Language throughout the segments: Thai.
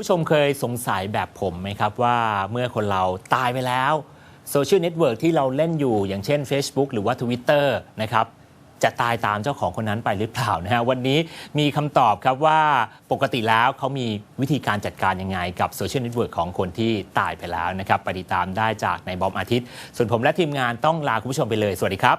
ู้ชมเคยสงสัยแบบผมไหมครับว่าเมื่อคนเราตายไปแล้วโซเชียลเน็ตเวิร์กที่เราเล่นอยู่อย่างเช่น Facebook หรือว่า Twitter นะครับจะตายตามเจ้าของคนนั้นไปหรือเปล่านะฮะวันนี้มีคำตอบครับว่าปกติแล้วเขามีวิธีการจัดการยังไง กับโซเชียลเน็ตเวิร์กของคนที่ตายไปแล้วนะครับไปติดตามได้จากในบอมอาทิตย์ ส่วนผมและทีมงานต้องลาคุณผู้ชมไปเลย สวัสดีครับ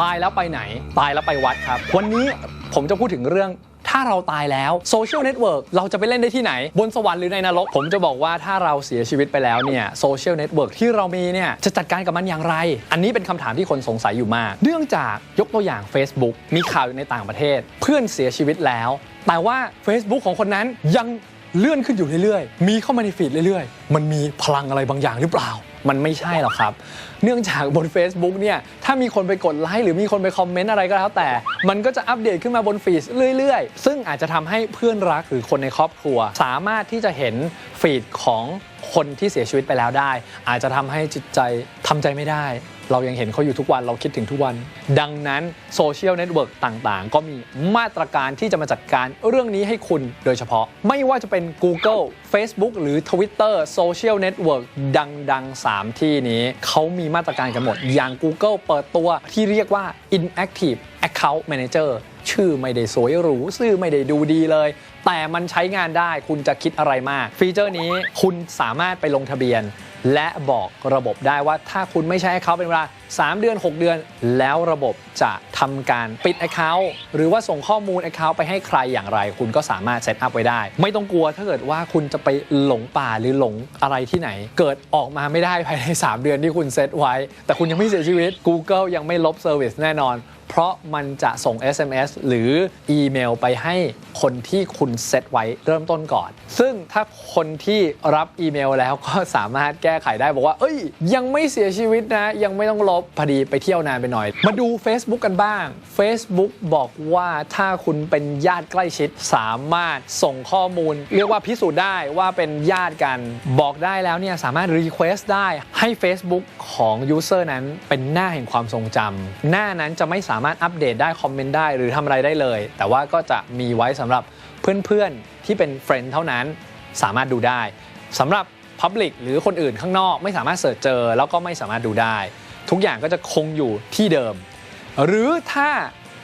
ตายแล้วไปไหน ตายแล้วไปวัดครับ วันนี้ผมจะพูดถึงเรื่องถ้าเราตายแล้วโซเชียลเน็ตเวิร์กเราจะไปเล่นได้ที่ไหน บนสวรรค์หรือในนรก ผมจะบอกว่าถ้าเราเสียชีวิตไปแล้วเนี่ยโซเชียลเน็ตเวิร์กที่เรามีเนี่ยจะจัดการกับมันอย่างไร อันนี้เป็นคำถามที่คนสงสัยอยู่มาก เนื่องจากยกตัวอย่าง Facebook มีข่าวอยู่ในต่างประเทศ เพื่อนเสียชีวิตแล้ว แต่ว่า Facebook ของคนนั้นยังเลื่อนขึ้นอยู่เรื่อยๆ มีเข้ามาในฟีดเรื่อยๆ มันมีพลังอะไรบางอย่างหรือเปล่า มันไม่ใช่หรอกครับ เนื่องจากบน Facebook เนี่ยถ้ามีคนไปกดไลค์หรือมีคนไปคอมเมนต์อะไรก็แล้วแต่ มันก็จะอัปเดตขึ้นมาบนฟีดเรื่อยๆ ซึ่งอาจจะทำให้เพื่อนรักหรือคนในครอบครัว สามารถที่จะเห็นฟีดของคนที่เสียชีวิตไปแล้วได้ อาจจะทำให้จิตใจทำใจไม่ได้ เรายังเห็นเขาอยู่ทุกวันเราคิดถึงทุกวัน ดังนั้นโซเชียลเน็ตเวิร์กต่างๆ ก็มีมาตรการที่จะมาจัดการเรื่องนี้ให้คุณโดยเฉพาะ ไม่ว่าจะเป็น Google Facebook หรือ Twitter Social Network ดังๆ 3 ที่นี้เขามีมาตรการกันหมด อย่าง Google เปิดตัวที่เรียกว่า Inactive Account Manager ชื่อไม่ได้สวยหรูชื่อไม่ได้ดูดีเลย แต่มันใช้งานได้คุณจะคิดอะไรมาก ฟีเจอร์นี้คุณสามารถไปลงทะเบียน และบอกระบบได้ว่าถ้าคุณไม่ใช้ Account เป็นเวลา 3 เดือน 6 เดือน แล้วระบบจะทำการปิด Account หรือว่าส่งข้อมูล Account ไปให้ใครอย่างไร คุณก็สามารถเซตอัพไว้ได้ ไม่ต้องกลัวถ้าเกิดว่าคุณจะไปหลงป่าหรือหลงอะไรที่ไหน เกิดออกมาไม่ได้ภายใน 3 เดือนที่คุณเซตไว้ แต่คุณยังไม่เสียชีวิต Google ยังไม่ลบเซอร์วิสแน่นอนเพราะมันจะส่ง SMS หรืออีเมลไปให้คนที่คุณเซตไว้เริ่มต้นก่อน ซึ่ง ถ้าคนที่รับอีเมลแล้วก็สามารถแก้ไขได้บอกว่า เอ้ย ยังไม่เสียชีวิตนะ ยังไม่ต้องลบพอดีไปเที่ยวนานไปหน่อย มาดู Facebook กันบ้าง Facebook บอกว่าถ้าคุณเป็นญาติใกล้ชิดสามารถส่งข้อมูล เรียกว่าพิสูจน์ได้ว่าเป็นญาติกัน บอกได้แล้วเนี่ยสามารถ Request ได้ให้ Facebook ของ User นั้นเป็นหน้าแห่งความทรงจำหน้านั้นจะไม่สามารถอัปเดตได้คอมเมนต์ได้หรือทำอะไรได้เลย แต่ว่าก็จะมีไว้สำหรับเพื่อนๆที่เป็นเฟรนด์เท่านั้น สามารถดูได้สำหรับ Public หรือคนอื่นข้างนอกไม่สามารถเสิร์ชเจอแล้วก็ไม่สามารถดูได้ ทุกอย่างก็จะคงอยู่ที่เดิม หรือถ้า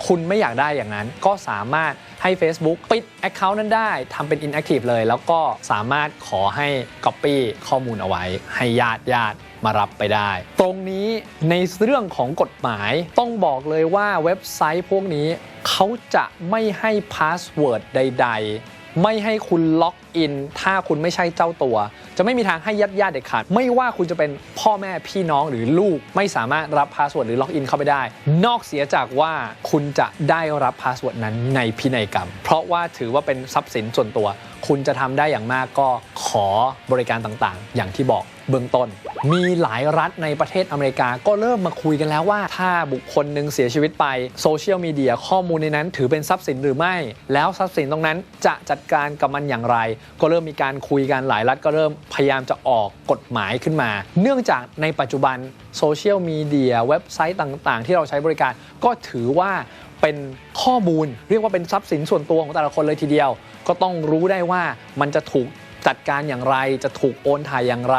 คุณไม่อยากได้อย่างนั้นก็สามารถให้ Facebook ปิด Account นั้นได้ทำเป็น inactive เลย แล้วก็สามารถขอให้ Copy ข้อมูลเอาไว้ ให้ญาติญาติมารับไปได้ ตรงนี้ในเรื่องของกฎหมายต้องบอกเลยว่าเว็บไซต์พวกนี้เขาจะไม่ให้พาสเวิร์ดใด ๆ ไม่ให้คุณล็อกอิน ถ้าคุณไม่ใช่เจ้าตัว จะไม่มีทางให้ญาติญาติเด็ดขาด ไม่ว่าคุณจะเป็นพ่อแม่พี่น้องหรือลูก ไม่สามารถรับพาสเวิร์ดหรือล็อกอินเข้าไปได้ นอกเสียจากว่าคุณจะได้รับพาสเวิร์ดนั้นในพินัยกรรม เพราะว่าถือว่าเป็นทรัพย์สินส่วนตัว คุณจะทำได้อย่างมากก็ขอบริการต่างๆ อย่างที่บอก เบื้องต้น มีหลายรัฐในประเทศอเมริกาก็เริ่มมาคุยกันแล้วว่า ถ้าบุคคลหนึ่งเสียชีวิตไปโซเชียลมีเดียข้อมูลในนั้นถือเป็นทรัพย์สินหรือไม่ แล้วทรัพย์สินตรงนั้นจะจัดการกับมันอย่างไร ก็เริ่มมีการคุยกันหลายรัฐก็เริ่มพยายามจะออกกฎหมายขึ้นมา เนื่องจากในปัจจุบันโซเชียลมีเดียเว็บไซต์ต่างๆ ที่เราใช้บริการก็ถือว่าเป็นข้อมูล เรียกว่าเป็นทรัพย์สินส่วนตัวของแต่ละคนเลยทีเดียว ก็ต้องรู้ได้ว่ามันจะถูก จัดการอย่างไร จะถูกโอนถ่ายอย่างไร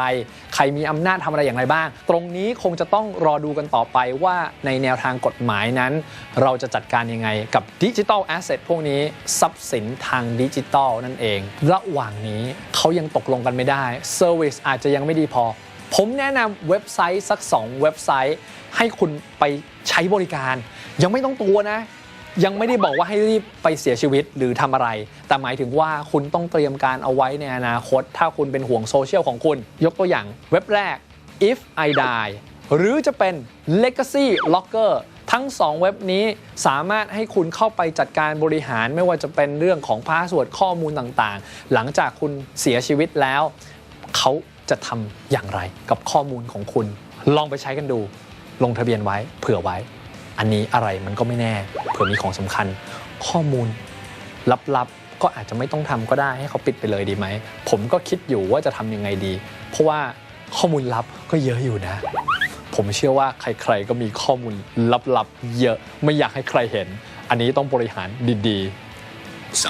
ใครมีอำนาจทำอะไรอย่างไรบ้าง ตรงนี้คงจะต้องรอดูกันต่อไปว่าในแนวทางกฎหมายนั้น เราจะจัดการยังไงกับดิจิทัลแอสเซทพวกนี้ทรัพย์สินทางดิจิทัลนั่นเอง ระหว่างนี้เขายังตกลงกันไม่ได้เซอร์วิสอาจจะยังไม่ดีพอ ผมแนะนำเว็บไซต์สัก 2 เว็บไซต์ ให้คุณไปใช้บริการ ยังไม่ต้องตัวนะ ยังไม่ได้บอกว่าให้รีบไปเสียชีวิตหรือทำอะไร แต่หมายถึงว่าคุณต้องเตรียมการเอาไว้ในอนาคต ถ้าคุณเป็นห่วงโซเชียลของคุณ ยกตัวอย่างเว็บแรก if I die หรือจะเป็น legacy locker ทั้ง 2 เว็บนี้สามารถให้คุณเข้าไปจัดการบริหารไม่ว่าจะเป็นเรื่องของพาสเวิร์ดข้อมูลต่างๆ หลังจากคุณเสียชีวิตแล้ว เขาจะทำอย่างไรกับข้อมูลของคุณ ลองไปใช้กันดู ลงทะเบียนไว้เผื่อไว้ อันนี้อะไรมันก็ไม่แน่เผื่อมีของสำคัญ ข้อมูลลับๆก็อาจจะไม่ต้องทำก็ได้ให้เขาปิดไปเลยดีไหม ผมก็คิดอยู่ว่าจะทำยังไงดี เพราะว่าข้อมูลลับก็เยอะอยู่นะ ผมเชื่อว่าใครๆก็มีข้อมูลลับๆเยอะไม่อยากให้ใครเห็น อันนี้ต้องบริหารดีๆ